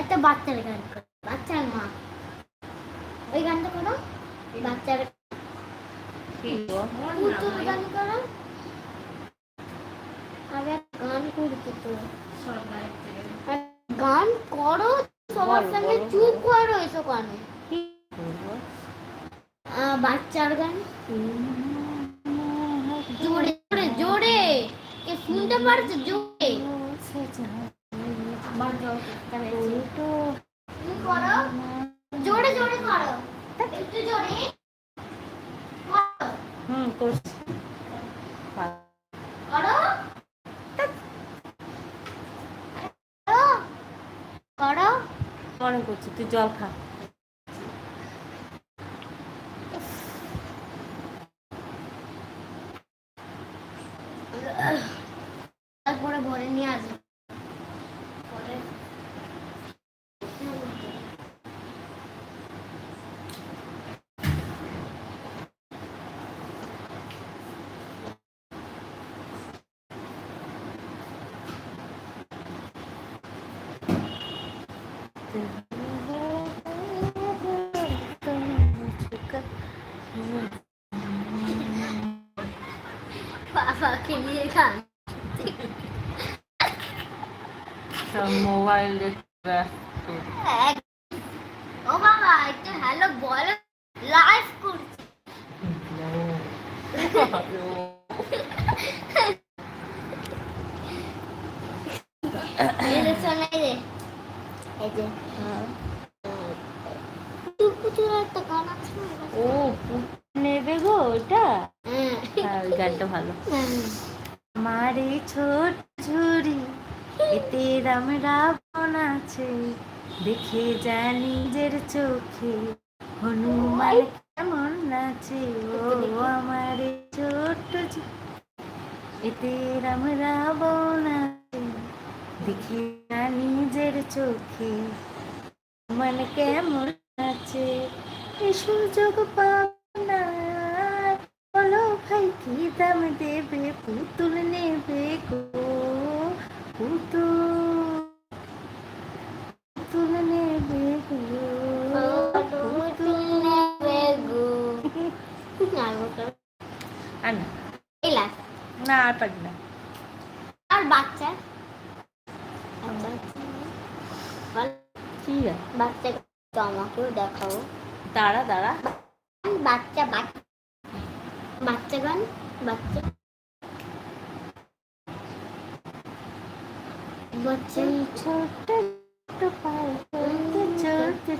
একটা বাচ্চার গান বাচ্চার মা। ওই গানটা করো বাচ্চার পুতুল গান করো। একটা গান করতে তো। গান করো সবার বলো, চুপ। করো এসো কানে বাচ্চার গান। জোরে জোরে জোরে। কে শুনতে পারছে? জোরে। জোরে জোরে করো তুই জল খা তারপরে ভরে নিয়ে আসব পরে বাবাকে নিয়ে গান মোবাইল দেখতে ব্যস্ত এক- ও বাবা একটু হ্যালো বলো লাইভ করছি এই যে শোনো, এই যে? ও নেবে গো ওটা? হ্যাঁ। হ্যাঁ ওই গানটা ভালো। হ্যাঁ। আমার এই ছোট ঝুড়ি এতে রাম রাবণ আছে। দেখে যা নিজের চোখে হনুমান কেমন নাচে। ও আমার ঝুড়ি এতে রাম রাবণ আছে। দেখে নিজের চোখে। হনুমান কেমন আছে? এই সুযোগ পাবো না আর। বলো ভাই কি দাম দেবে? পুতুল নেবে গো। পুতুল পুতুল নেবে গো। পুতুল নেবে গো। আর না না আর পারি না। আর বাচ্চা? আচ্ছা, বল, কি রে? বাচ্চা তো আমাকেও দেখাও দাঁড়া দাঁড়া বাচ্চা বাচ্চা বাচ্চা গান বাচ্চা বাচ্চা এই ছোট্ট ছোট্ট পায়ে চলতে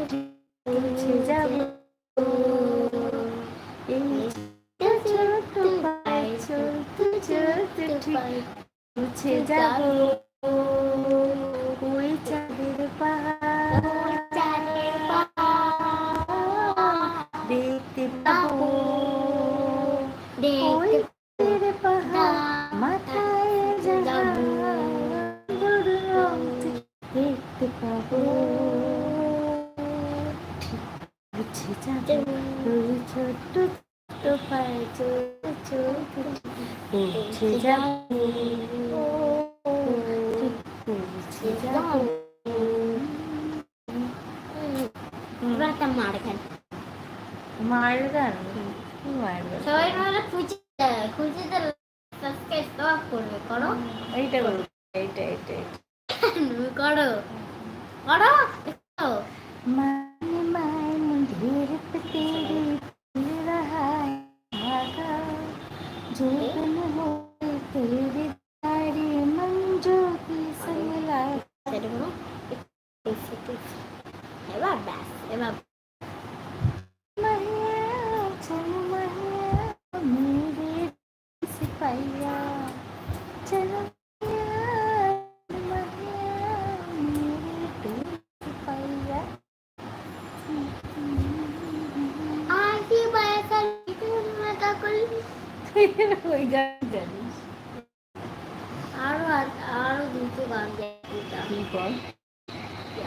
ছোট্ট ছোট্ট সবাই নাহলে খুঁজে খুঁজে সাবস্ক্রাইব সব করবে করো এইটা করো এইটা এইটা করো করো। ওই গান জানিস আরও আরও দুটো গান গাইতাম বল?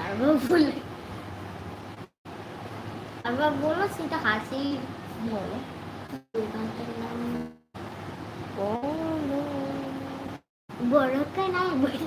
আরও বলে। সেটা হাসি বলো? ওই গানটার নাম বলো বড় কানাই বড়